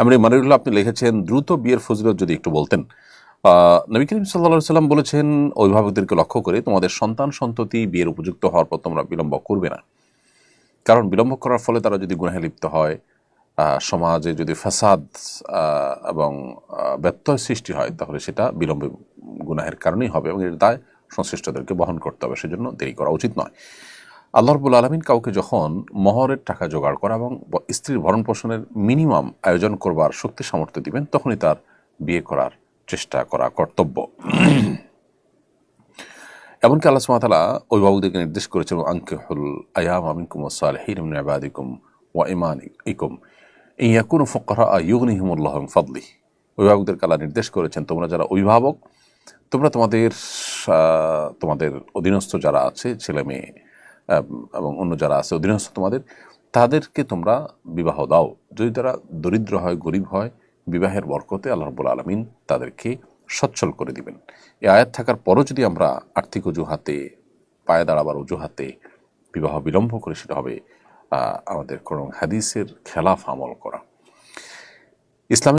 এমনি মানিরুল্লাহ আপনি লিখেছেন, দ্রুত বিয়ের ফজিলত যদি একটু বলতেন। নবী করিম সাল্লা সাল্লাম বলেছেন, অভিভাবকদেরকে লক্ষ্য করে তোমাদের সন্তান সন্ততি বিয়ের উপযুক্ত হওয়ার পর তোমরা বিলম্ব করবে না। কারণ বিলম্ব করার ফলে তারা যদি গুনাহে লিপ্ত হয় সমাজে যদি ফাসাদ এবং ব্যত্যয় সৃষ্টি হয়, তাহলে সেটা বিলম্ব গুনাহের কারণেই হবে এবং এর দায় সংশ্লিষ্টদেরকে বহন করতে হবে, সেজন্য দেরি করা উচিত নয়। আল্লাহ রবুল আলমিন কাউকে যখন মহরের টাকা জোগাড় করা এবং স্ত্রীর ভরণ পোষণের মিনিমাম আয়োজন করবার শক্তি সামর্থ্য দিবেন, তখনই তার বিয়ে করার চেষ্টা করা কর্তব্য। এমনকি আল্লাহ সুমাতালা অভিভাবকদেরকে নির্দেশ করেছেন আঙ্কেহুল আয়াম আমিনকুম সালহিন আবাদিকুম ওয়া ইমান ইকুম ইয়াকুন ফকরা ইউগনিহিমুল্লাহ ফদলি। অভিভাবকদেরকে আল্লাহ নির্দেশ করেছেন, তোমরা যারা অভিভাবক, তোমরা তোমাদের তোমাদের অধীনস্থ যারা আছে ছেলে মেয়ে এবং অন্য যারা আছে, অধীনস্থ তোমাদের, তাদেরকে তোমরা বিবাহ দাও। যদি তারা দরিদ্র হয়, গরিব হয়, বিবাহের বরকতে আল্লাহ রবুল আলমিন তাদেরকে সচ্ছল করে দিবেন। এই আয়াত থাকার পরও যদি আমরা আর্থিক অজুহাতে, পায়ে দাঁড়াবার অজুহাতে বিবাহ বিলম্ব করে, সেটা হবে আমাদের কোনো হাদিসের খেলাফ আমল করা। ইসলামে